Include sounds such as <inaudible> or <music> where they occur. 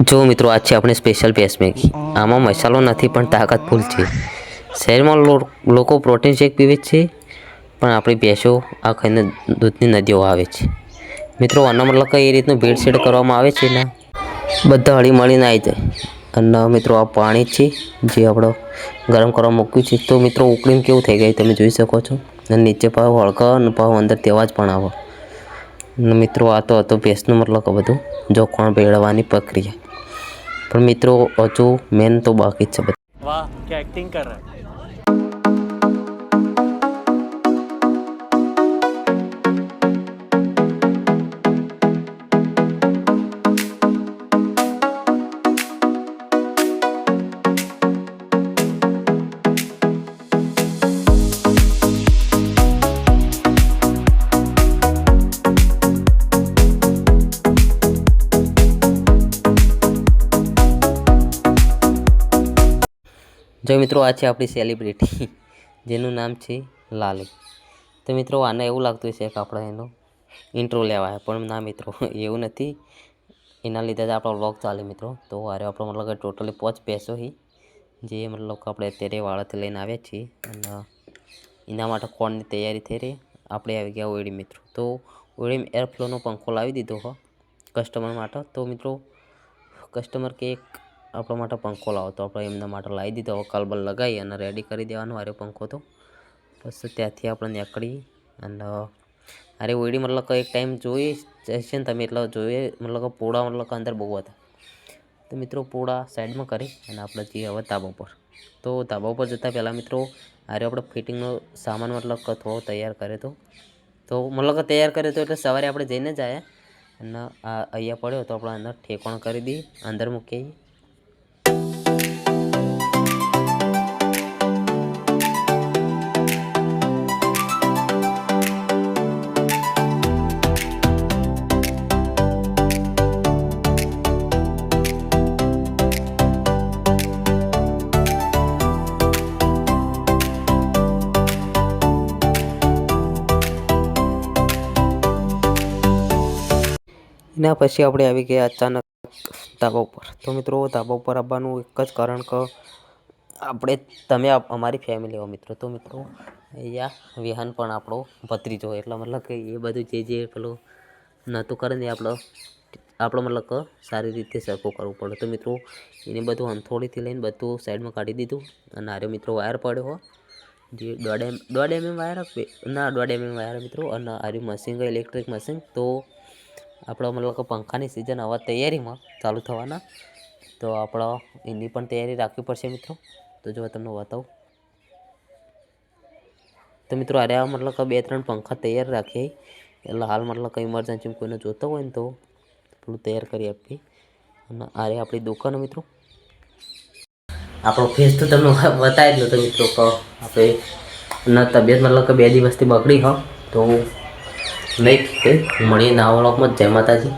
જો મિત્રો, આ છે આપણે સ્પેશિયલ પેસ મેગી. આમાં મસાલો નથી, પણ તાકાત ફૂલ છે. શહેરમાં લોકો પ્રોટીન શેક પીવે છે, પણ આપણી ભેંસો આ ખાઈને દૂધની નદીઓ આવે છે. મિત્રો, આના મતલબ કે એ રીતનું ભેળસેળ કરવામાં આવે છે ને બધા હળી મળીને આવી જાય. અને મિત્રો, આ પાણી છે, જે આપણે ગરમ કરવા મૂક્યું છે. તો મિત્રો, ઉકળીને કેવું થઈ ગયું તમે જોઈ શકો છો. અને નીચે પાવ હળકા અને ભાવ અંદર તેવા જ પણ આવે મિત્રો, આ તો હતો ભેંસનું મતલબ બધું. જોખણ ભેળવવાની પ્રક્રિયા. પણ મિત્રો હજુ મેન તો બાકી જ છે વાહ કે એક્ટિંગ કર રહા જો મિત્રો, આ છે આપણી સેલિબ્રિટી જેનું નામ છે લાલી. તો મિત્રો, આને એવું લાગતું છે કે આપણે એનો ઇન્ટ્રો લેવાય, પણ ના મિત્રો, એવું નથી. એના લીધે જ આપણો વ્લોગ ચાલે મિત્રો. તો અરે આપણો મતલબ કે ટોટલી પાંચ પૈસો હી, જે મતલબ કે આપણે અત્યારે વાળાથી લઈને આવ્યા છીએ. અને એના માટે કોણની તૈયારી થઈ રહી. આપણે આવી ગયા ઓળી મિત્રો. તો ઓળી એરફ્લોનો પંખો લાવી દીધો હો કસ્ટમર માટે. તો મિત્રો કસ્ટમર કે એક આપણા માટે પંખો લાવો. તો આપણે એમના માટે લાવી દીધો. હવે કલબલ લગાવી અને રેડી કરી દેવાનો આરે પંખો તો. બસ ત્યાંથી આપણે નીકળી અને અરે ઓયડી મતલબ એક ટાઈમ જોઈ જશે ને તમે એટલે જોઈએ મતલબ પોળા મતલબ અંદર બહુ હતા. તો મિત્રો પોળા સાઈડમાં કરી અને આપણે જઈએ હવે ધાબા ઉપર. તો ધાબા ઉપર જતાં પહેલાં મિત્રો આરે આપણે ફિટિંગનો સામાન મતલબ થોડો તૈયાર કર્યો તો. તો મતલબ તૈયાર કર્યો તો એટલે સવારે આપણે જઈને જ આવ્યા અને આ અહીંયા પડ્યો તો આપણે અંદર ઠેકોણ કરી દઈએ અંદર મૂકી એના પછી આપણે આવી ગયા અચાનક ધાબા ઉપર. તો મિત્રો, ધાબા ઉપર આવવાનું એક જ કારણ કે આપણે, તમે અમારી ફેમિલી હો મિત્રો. તો મિત્રો, અહીંયા વિહાન પણ આપણો ભત્રીજો એટલે મતલબ કે એ બધું જે જે પેલું નહોતું કરે ને એ આપણો આપણો મતલબ કે સારી રીતે સરખું કરવું પડે. તો મિત્રો, એને બધું હંથોડીથી લઈને બધું સાઈડમાં કાઢી દીધું અને આર્યો મિત્રો વાયર પડ્યો હો. જે દોઢ એમ, દોઢ એમએમ વાયર ના દોઢ એમએમ વાયર મિત્રો, અને આર્યું મશીન ઇલેક્ટ્રિક મશીન તો આપણો મતલબ કે પંખાની સિઝન હવે તૈયારીમાં ચાલુ થવાના. તો આપણો એની પણ તૈયારી રાખવી પડશે મિત્રો. તો જો તમને બતાવું. તો મિત્રો અરે મતલબ કે બે ત્રણ પંખા તૈયાર રાખીએ એટલે હાલ મતલબ કે ઇમરજન્સીમાં કોઈને જોતો હોય ને તો થોડું તૈયાર કરી આપીએ અને આરે આપણી દુકાન મિત્રો. આપણો ફેસ તો તમને <laughs> બતાવી જ તો મિત્રો કહો આપણે તબિયત મતલબ કે બે દિવસથી બગડી હો. તો નહીં કે મળીએ નવા વ્લોગમાં જય માતાજી.